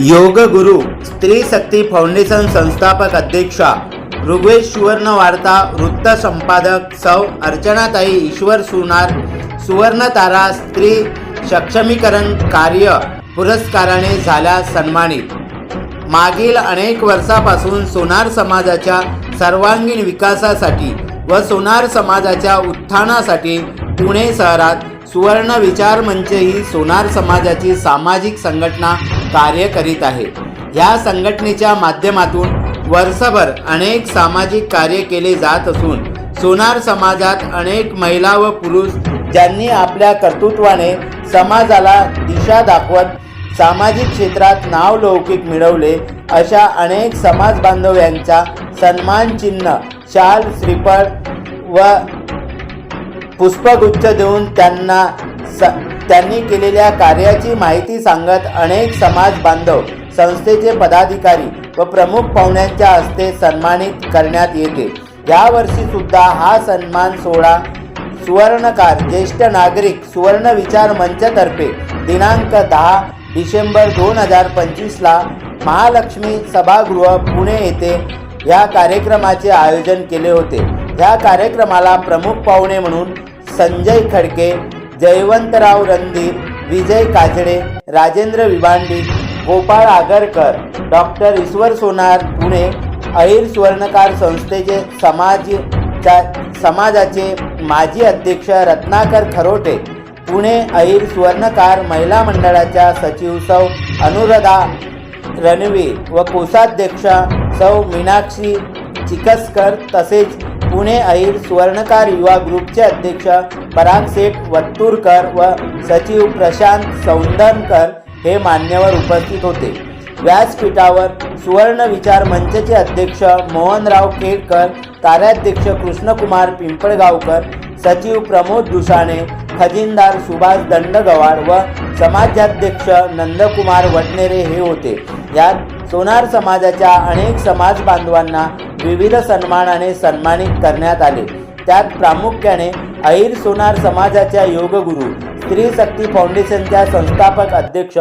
योग गुरु स्त्री शक्ती फाउंडेशन संस्थापक अध्यक्षा ऋग्वेद सुवर्ण वार्ता वृत्त संपादक सौ अर्चनाताई ईश्वर सुनार सुवर्ण तारा स्त्री सक्षमीकरण कार्य पुरस्काराने झाल्या सन्मानित. मागील अनेक वर्षापासून सोनार समाजाच्या सर्वांगीण विकासासाठी व सोनार समाजाच्या उत्थानासाठी पुणे शहरात सुवर्ण विचार मंच ही सोनार समाजाची सामाजिक संघटना कार्य करीत आहे. या संघटनेच्या माध्यमातून वर्षभर अनेक सामाजिक कार्य केले जात असून सोनार समाजात अनेक महिला व पुरुष ज्यांनी आपल्या कर्तृत्वाने समाजाला दिशा दाखवत सामाजिक क्षेत्रात नावलौकिक मिळवले अशा अनेक समाज बांधव यांचा सन्मान चिन्ह शाल श्रीफळ व पुष्पगुच्छ देऊन त्यांना स त्यांनी केलेल्या कार्याची माहिती सांगत अनेक समाज बांधव संस्थेचे पदाधिकारी व प्रमुख पाहुण्यांच्या हस्ते सन्मानित करण्यात येते. यावर्षी सुद्धा हा सन्मान सोहळा सुवर्णकार ज्येष्ठ नागरिक सुवर्ण विचार मंचतर्फे दिनांक दहा डिसेंबर दोन हजार पंचवीसला महालक्ष्मी सभागृह पुणे येथे या कार्यक्रमाचे आयोजन केले होते. ह्या कार्यक्रमाला प्रमुख पाहुणे म्हणून संजय खडके जयवंतराव रणधीर विजय काजडे राजेंद्र विभांडी गोपाळ आगरकर डॉक्टर ईश्वर सोनार पुणे अहिर सुवर्णकार संस्थेचे समाज समाजाचे माजी अध्यक्ष रत्नाकर खरोटे पुणे अहिर सुवर्णकार महिला मंडळाच्या सचिव सौ अनुराधा रणवीर व कोषाध्यक्ष सौ मीनाक्षी चिकसकर तसेच पुणे अहिर सुवर्णकार युवा ग्रुपचे अध्यक्ष पराग शेठ वत्तूरकर व सचिव प्रशांत सौंदनकर हे मान्यवर उपस्थित होते. व्यासपीठावर सुवर्ण विचार मंचचे अध्यक्ष मोहनराव केळकर कार्याध्यक्ष कृष्णकुमार पिंपळगावकर सचिव प्रमोद दुसाणे खजिनदार सुभाष दंडगवाड व समाजाध्यक्ष नंदकुमार वडनेरे हे होते. यात सोनार समाजाच्या अनेक समाज बांधवांना विविध सन्मानाने सन्मानित करण्यात आले. त्यात प्रामुख्याने अहिर सोनार समाजाच्या योगगुरू स्त्री शक्ती फाउंडेशनच्या संस्थापक अध्यक्ष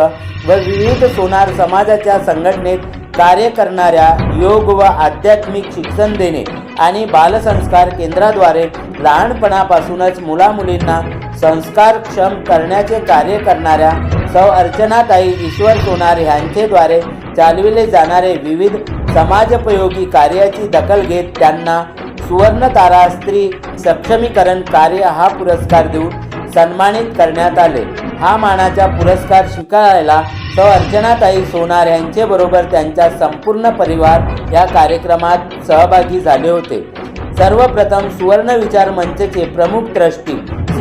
व विविध सोनार समाजाच्या संघटनेत कार्य करणाऱ्या योग व आध्यात्मिक शिक्षण देणे. आणि बालसंस्कार केंद्राद्वारे लहानपणापासूनच मुलामुलींना संस्कारक्षम करण्याचे कार्य करणाऱ्या सौ अर्चनाताई ईश्वर सोनार यांचेद्वारे चालविले जाणारे विविध समाजोपयोगी कार्याची दखल घेत त्यांना सुवर्ण तारा स्त्री सक्षमीकरण कार्य हा पुरस्कार देऊन सन्मानित करण्यात आले. हा मानाचा पुरस्कार स्वीकारायला सौ. अर्चनाताई सोनार यांचेबरोबर त्यांचा संपूर्ण परिवार या कार्यक्रमात सहभागी झाले होते. सर्वप्रथम सुवर्ण विचार मंचचे प्रमुख ट्रस्टी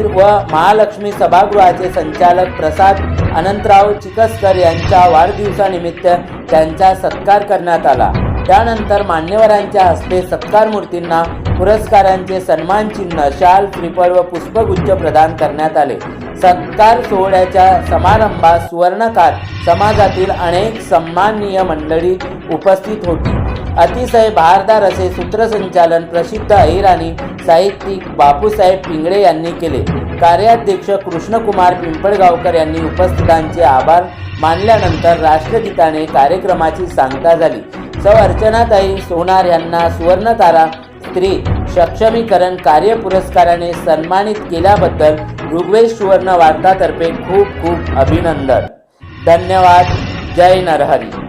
व महालक्ष्मी सभागृहाचे संचालक प्रसाद अनंतराव चिकसकर यांच्या वाढदिवसानिमित्त त्यांचा सत्कार करण्यात आला. त्यानंतर मान्यवरांच्या हस्ते सत्कार मूर्तींना पुरस्कारांचे सन्मान चिन्ह शाल श्रीफळ व पुष्पगुच्छ प्रदान करण्यात आले. सत्कार सोहळ्याच्या समारंभात सुवर्णकार समाजातील अनेक सन्माननीय मंडळी उपस्थित होती. अतिशय बहारदार असे सूत्रसंचालन प्रसिद्ध अहिराणी साहित्यिक बापूसाहेब पिंगळे यांनी केले. कार्याध्यक्ष कृष्णकुमार पिंपळगावकर यांनी उपस्थितांचे आभार मानल्यानंतर राष्ट्रगीताने कार्यक्रमाची सांगता झाली. सौ अर्चनाताई सोनार यांना सुवर्णतारा स्त्री सक्षमीकरण कार्य पुरस्काराने सन्मानित केल्याबद्दल ऋग्वेद सुवर्ण वार्तातर्फे खूप खूप अभिनंदन. धन्यवाद. जय नरहरी.